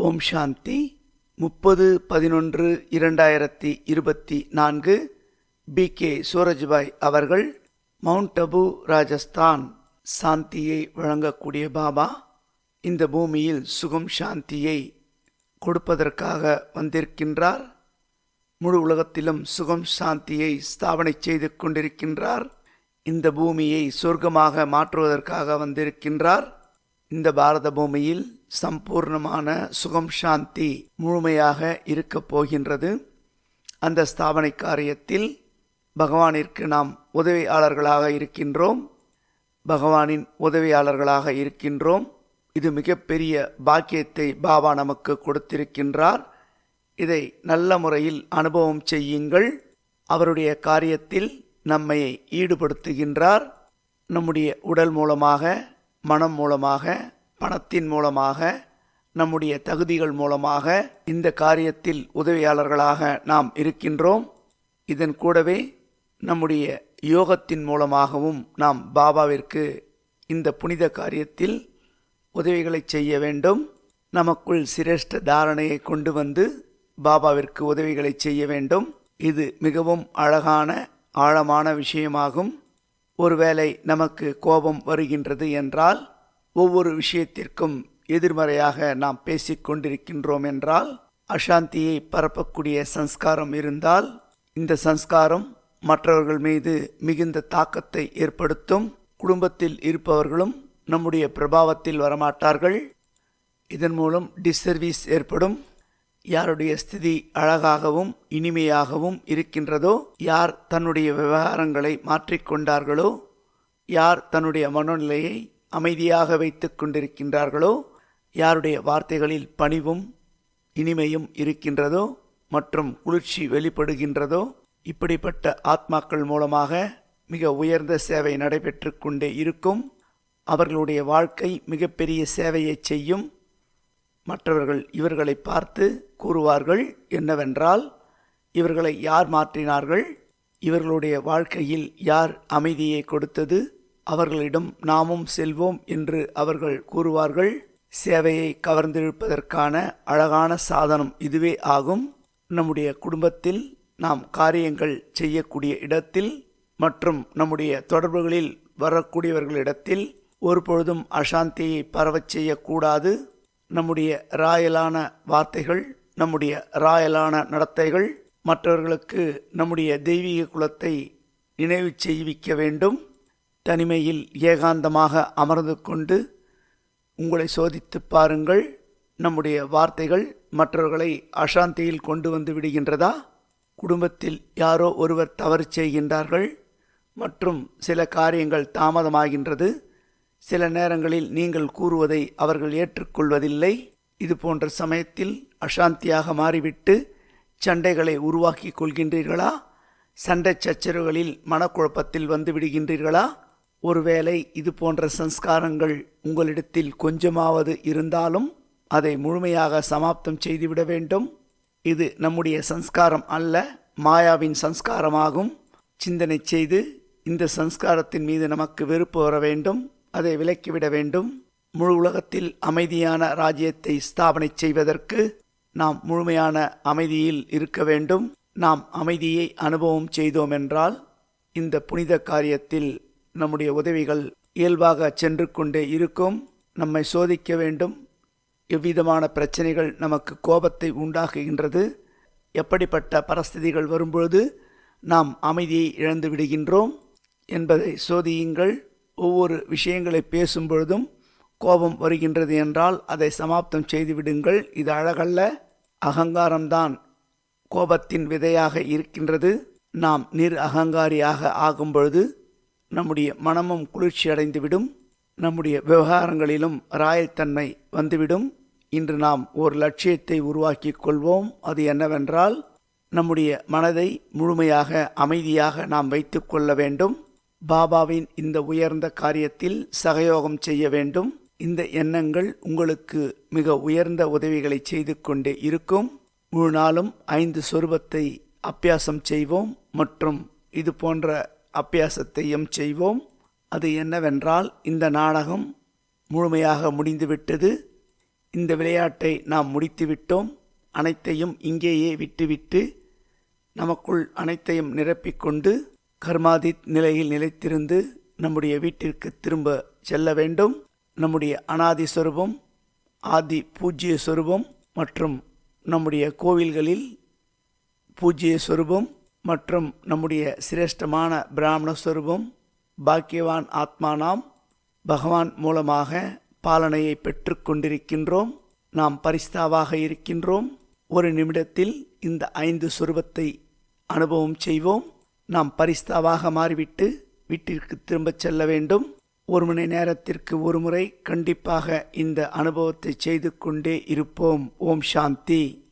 ஓம் சாந்தி. முப்பது பதினொன்று இரண்டாயிரத்தி இருபத்தி நான்கு. பி. கே. சூரஜ்பாய் அவர்கள் மவுண்ட் அபு ராஜஸ்தான் சாந்தியை வழங்கக்கூடிய பாபா இந்த பூமியில் சுகம் சாந்தியை கொடுப்பதற்காக வந்திருக்கின்றார். முழு உலகத்திலும் சுகம் சாந்தியை ஸ்தாபனை செய்து கொண்டிருக்கின்றார். இந்த பூமியை சொர்க்கமாக மாற்றுவதற்காக வந்திருக்கின்றார். இந்த பாரத பூமியில் சம்பூர்ணமான சுகம் சாந்தி முழுமையாக இருக்கப் போகின்றது. அந்த ஸ்தாபனை காரியத்தில் பகவானிற்கு நாம் உதவியாளர்களாக இருக்கின்றோம். பகவானின் உதவியாளர்களாக இருக்கின்றோம். இது மிகப்பெரிய பாக்கியத்தை பாபா நமக்கு கொடுத்திருக்கின்றார். இதை நல்ல முறையில் அனுபவம் செய்யுங்கள். அவருடைய காரியத்தில் நம்மை ஈடுபடுத்துகின்றார். நம்முடைய உடல் மூலமாக மனம் மூலமாக பணத்தின் மூலமாக நம்முடைய தகுதிகள் மூலமாக இந்த காரியத்தில் உதவியாளர்களாக நாம் இருக்கின்றோம். இதன் கூடவே நம்முடைய யோகத்தின் மூலமாகவும் நாம் பாபாவிற்கு இந்த புனித காரியத்தில் உதவிகளை செய்ய வேண்டும். நமக்குள் சிரேஷ்ட தாரணையை கொண்டு வந்து பாபாவிற்கு உதவிகளை செய்ய வேண்டும். இது மிகவும் அழகான ஆழமான விஷயமாகும். ஒருவேளை நமக்கு கோபம் வருகின்றது என்றால் ஒவ்வொரு விஷயத்திற்கும் எதிர்மறையாக நாம் பேசிக்கொண்டிருக்கின்றோம் என்றால் அசாந்தியை பரப்பக்கூடிய சன்ஸ்காரம் இருந்தால் இந்த சன்ஸ்காரம் மற்றவர்கள் மீது மிகுந்த தாக்கத்தை ஏற்படுத்தும். குடும்பத்தில் இருப்பவர்களும் நம்முடைய பிரபாவத்தில் வரமாட்டார்கள். இதன் மூலம் டிஸ்சர்வீஸ் ஏற்படும். யாருடைய ஸ்திதி அழகாகவும் இனிமையாகவும் இருக்கின்றதோ யார் தன்னுடைய விவகாரங்களை மாற்றிக்கொண்டார்களோ யார் தன்னுடைய மனநிலையை அமைதியாக வைத்து கொண்டிருக்கின்றார்களோ யாருடைய வார்த்தைகளில் பணிவும் இனிமையும் இருக்கின்றதோ மற்றும் குளிர்ச்சி வெளிப்படுகின்றதோ இப்படிப்பட்ட ஆத்மாக்கள் மூலமாக மிக உயர்ந்த சேவை நடைபெற்று கொண்டே இருக்கும். அவர்களுடைய வாழ்க்கை மிகப்பெரிய சேவையை செய்யும். மற்றவர்கள் இவர்களை பார்த்து கூறுவார்கள் என்னவென்றால் இவர்களை யார் மாற்றினார்கள்? இவர்களுடைய வாழ்க்கையில் யார் அமைதியை கொடுத்தது? அவர்களிடம் நாமும் செல்வோம் என்று அவர்கள் கூறுவார்கள். சேவையை கவர்ந்திழுப்பதற்கான அழகான சாதனம் இதுவே ஆகும். நம்முடைய குடும்பத்தில் நாம் காரியங்கள் செய்யக்கூடிய இடத்தில் மற்றும் நம்முடைய தொடர்புகளில் வரக்கூடியவர்களிடத்தில் ஒருபொழுதும் அசாந்தியை பரவச் செய்யக்கூடாது. நம்முடைய ராயலான வார்த்தைகள் நம்முடைய ராயலான நடத்தைகள் மற்றவர்களுக்கு நம்முடைய தெய்வீக குலத்தை நினைவு செய்விக்க வேண்டும். தனிமையில் ஏகாந்தமாக அமர்ந்து கொண்டு உங்களை சோதித்து பாருங்கள். நம்முடைய வார்த்தைகள் மற்றவர்களை அசாந்தியில் கொண்டு வந்து விடுகின்றதா? குடும்பத்தில் யாரோ ஒருவர் தவறு செய்கின்றார்கள் மற்றும் சில காரியங்கள் தாமதமாகின்றது. சில நேரங்களில் நீங்கள் கூறுவதை அவர்கள் ஏற்றுக்கொள்வதில்லை. இது போன்ற சமயத்தில் அசாந்தியாக மாறிவிட்டு சண்டைகளை உருவாக்கி கொள்கின்றீர்களா? சண்டை சச்சரவுகளில் மனக்குழப்பத்தில் வந்து விடுகின்றீர்களா? ஒருவேளை இது போன்ற சன்ஸ்காரங்கள் உங்களிடத்தில் கொஞ்சமாவது இருந்தாலும் அதை முழுமையாக சமாப்தம் செய்துவிட வேண்டும். இது நம்முடைய சன்ஸ்காரம் அல்ல மாயாவின் சன்ஸ்காரமாகும் சிந்தனை செய்து இந்த சன்ஸ்காரத்தின் மீது நமக்கு வெறுப்பு வர வேண்டும். அதை விலக்கிவிட வேண்டும். முழு உலகத்தில் அமைதியான ராஜ்யத்தை ஸ்தாபனை செய்வதற்கு நாம் முழுமையான அமைதியில் இருக்க வேண்டும். நாம் அமைதியை அனுபவம் செய்தோம் என்றால் இந்த புனித காரியத்தில் நம்முடைய உதவிகள் இயல்பாக சென்று கொண்டே இருக்கும். நம்மை சோதிக்க வேண்டும். எவ்விதமான பிரச்சனைகள் நமக்கு கோபத்தை உண்டாக்குகின்றது. எப்படிப்பட்ட பரஸ்திதிகள் வரும்பொழுது நாம் அமைதியை இழந்து விடுகின்றோம் என்பதை சோதியுங்கள். ஒவ்வொரு விஷயங்களை பேசும் பொழுதும் கோபம் வருகின்றது என்றால் அதை சமாப்தம் செய்துவிடுங்கள். இது அழகல்ல அகங்காரம்தான். கோபத்தின் விதையாக இருக்கின்றது. நாம் நிர் அகங்காரியாக ஆகும் பொழுது நம்முடைய மனமும் குளிர்ச்சி அடைந்துவிடும். நம்முடைய விவகாரங்களிலும் ராயத்தன்மை வந்துவிடும். இன்று நாம் ஒரு லட்சியத்தை உருவாக்கி கொள்வோம். அது என்னவென்றால் நம்முடைய மனதை முழுமையாக அமைதியாக நாம் வைத்து கொள்ள வேண்டும். பாபாவின் இந்த உயர்ந்த காரியத்தில் சகயோகம் செய்ய வேண்டும். இந்த எண்ணங்கள் உங்களுக்கு மிக உயர்ந்த உதவிகளை செய்து கொண்டே இருக்கும். முழு நாளும் ஐந்து சொருபத்தை அப்பியாசம் செய்வோம் மற்றும் இது போன்ற அபியாசத்தையும் செய்வோம். அது என்னவென்றால் இந்த நாடகம் முழுமையாக முடிந்துவிட்டது. இந்த விளையாட்டை நாம் முடித்துவிட்டோம். அனைத்தையும் இங்கேயே விட்டுவிட்டு நமக்குள் அனைத்தையும் நிரப்பிக்கொண்டு கர்மாதித் நிலையில் நிலைத்திருந்து நம்முடைய வீட்டிற்கு திரும்ப செல்ல வேண்டும். நம்முடைய அனாதி சொரூபம் ஆதி பூஜ்ய சொரூபம் மற்றும் நம்முடைய கோவில்களில் பூஜ்ய சொரூபம் மற்றும் நம்முடைய சிரேஷ்டமான பிராமண சொரூபம் பாக்கியவான் ஆத்மா நாம் பகவான் மூலமாக பாலனையை பெற்று கொண்டிருக்கின்றோம். நாம் பரிஸ்தாவாக இருக்கின்றோம். ஒரு நிமிடத்தில் இந்த ஐந்து சொரூபத்தை அனுபவம் செய்வோம். நாம் பரிஸ்தாவாக மாறிவிட்டு வீட்டிற்கு திரும்பச் செல்ல வேண்டும். ஒரு மணி நேரத்திற்கு ஒரு முறை கண்டிப்பாக இந்த அனுபவத்தை செய்து கொண்டே இருப்போம். ஓம் சாந்தி.